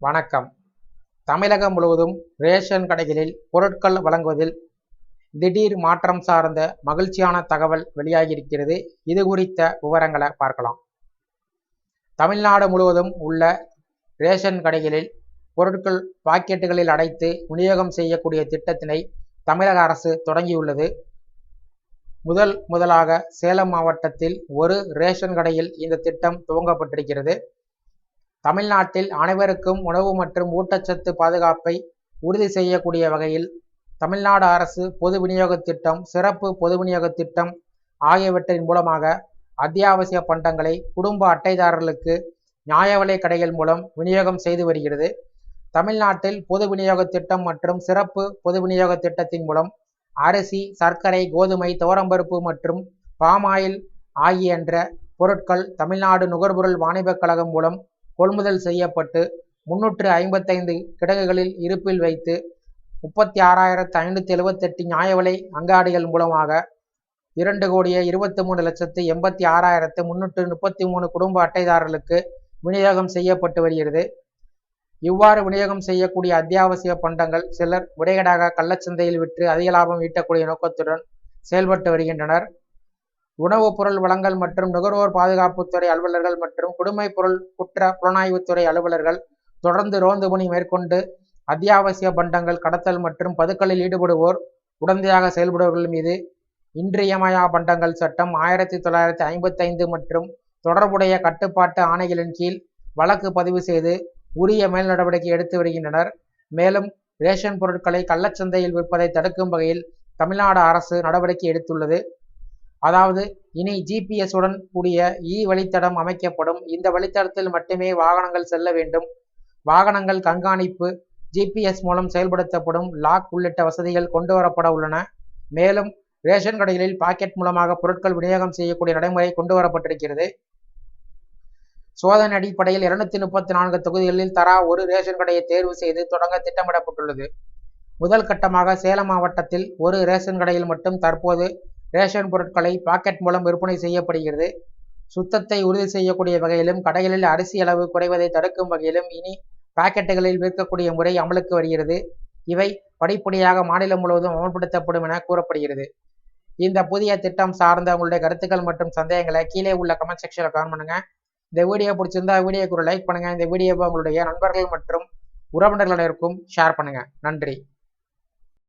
வணக்கம். தமிழகம் முழுவதும் ரேஷன் கடைகளில் பொருட்கள் வழங்குவதில் திடீர் மாற்றம் சார்ந்த மகிழ்ச்சியான தகவல் வெளியாகியிருக்கிறது. இது குறித்த விவரங்களை பார்க்கலாம். தமிழ்நாடு முழுவதும் உள்ள ரேஷன் கடைகளில் பொருட்கள் பாக்கெட்டுகளில் அடைத்து விநியோகம் செய்யக்கூடிய திட்டத்தினை தமிழக அரசு தொடங்கியுள்ளது. முதல் முதலாக சேலம் மாவட்டத்தில் ஒரு ரேஷன் கடையில் இந்த திட்டம் துவங்கப்பட்டிருக்கிறது. தமிழ்நாட்டில் அனைவருக்கும் உணவு மற்றும் ஊட்டச்சத்து பாதுகாப்பை உறுதி செய்யக்கூடிய வகையில் தமிழ்நாடு அரசு பொது விநியோக திட்டம் சிறப்பு பொது விநியோக திட்டம் ஆகியவற்றின் மூலமாக அத்தியாவசிய பண்டங்களை குடும்ப அட்டைதாரர்களுக்கு நியாய விலை கடைகள் மூலம் விநியோகம் செய்து வருகிறது. தமிழ்நாட்டில் பொது விநியோக திட்டம் மற்றும் சிறப்பு பொது விநியோக திட்டத்தின் மூலம் அரிசி சர்க்கரை கோதுமை துவரம்பருப்பு மற்றும் பாமாயில் ஆகிய என்ற பொருட்கள் தமிழ்நாடு நுகர்பொருள் வாணிபக் கழகம் மூலம் கொள்முதல் செய்யப்பட்டு முன்னூற்று ஐம்பத்தைந்து கிடங்குகளில் இருப்பில் வைத்து முப்பத்தி ஆறாயிரத்து ஐநூற்றி எழுபத்தெட்டு நியாய விலை அங்காடிகள் மூலமாக இரண்டு கோடியே இருபத்தி மூணு லட்சத்து எண்பத்தி ஆறாயிரத்து முன்னூற்று முப்பத்தி மூணு குடும்ப அட்டைதாரர்களுக்கு விநியோகம் செய்யப்பட்டு வருகிறது. இவ்வாறு விநியோகம் செய்யக்கூடிய அத்தியாவசிய பண்டங்கள் சிலர் முறைகேடாக கள்ளச்சந்தையில் விற்று அதிக லாபம் ஈட்டக்கூடிய நோக்கத்துடன் செயல்பட்டு வருகின்றனர். உணவுப் பொருள் வழங்கல் மற்றும் நுகர்வோர் பாதுகாப்புத்துறை அலுவலர்கள் மற்றும் குடிமை பொருள் குற்ற புலனாய்வுத்துறை அலுவலர்கள் தொடர்ந்து ரோந்து பணி மேற்கொண்டு அத்தியாவசிய பண்டங்கள் கடத்தல் மற்றும் பதுக்கலில் ஈடுபடுவோர் உடந்தையாக செயல்படுபவர்கள் மீது இன்றியமையா பண்டங்கள் சட்டம் ஆயிரத்தி தொள்ளாயிரத்தி ஐம்பத்தைந்து மற்றும் தொடர்புடைய கட்டுப்பாட்டு ஆணைகளின் கீழ் வழக்கு பதிவு செய்து உரிய மேல் நடவடிக்கை எடுத்து வருகின்றனர். மேலும் ரேஷன் பொருட்களை கள்ளச்சந்தையில் விற்பதை தடுக்கும் வகையில் தமிழ்நாடு அரசு நடவடிக்கை எடுத்துள்ளது. அதாவது இனி ஜிபிஎஸ் உடன் கூடிய இ வழித்தடம் அமைக்கப்படும். இந்த வழித்தடத்தில் மட்டுமே வாகனங்கள் செல்ல வேண்டும். வாகனங்கள் கண்காணிப்பு ஜிபிஎஸ் மூலம் செயல்படுத்தப்படும் லாக் உள்ளிட்ட வசதிகள் கொண்டு வரப்பட உள்ளன. மேலும் ரேஷன் கடைகளில் பாக்கெட் மூலமாக பொருட்கள் விநியோகம் செய்யக்கூடிய நடைமுறை கொண்டு வரப்பட்டிருக்கிறது. சோதனை அடிப்படையில் இருநூத்தி முப்பத்தி நான்கு தொகுதிகளில் தரா ஒரு ரேஷன் கடையை தேர்வு செய்து தொடங்க திட்டமிடப்பட்டுள்ளது. முதல் கட்டமாக சேலம் மாவட்டத்தில் ஒரு ரேஷன் கடையில் மட்டும் தற்போது ரேஷன் பொருட்களை பாக்கெட் மூலம் விற்பனை செய்யப்படுகிறது. சுத்தத்தை உறுதி செய்யக்கூடிய வகையிலும் கடைகளில் அரிசி அளவு குறைவதை தடுக்கும் வகையிலும் இனி பாக்கெட்டுகளில் விற்கக்கூடிய முறை அமலுக்கு வருகிறது. இவை படிப்படியாக மாநிலம் முழுவதும் அமல்படுத்தப்படும் என கூறப்படுகிறது. இந்த புதிய திட்டம் சார்ந்த உங்களுடைய கருத்துக்கள் மற்றும் சந்தேகங்களை கீழே உள்ள கமெண்ட் செக்ஷனில் கமெண்ட் பண்ணுங்க. இந்த வீடியோ பிடிச்சிருந்தா வீடியோக்கு ஒரு லைக் பண்ணுங்க. இந்த வீடியோவை உங்களுடைய நண்பர்கள் மற்றும் உறவினர்கள் ஷேர் பண்ணுங்க. நன்றி.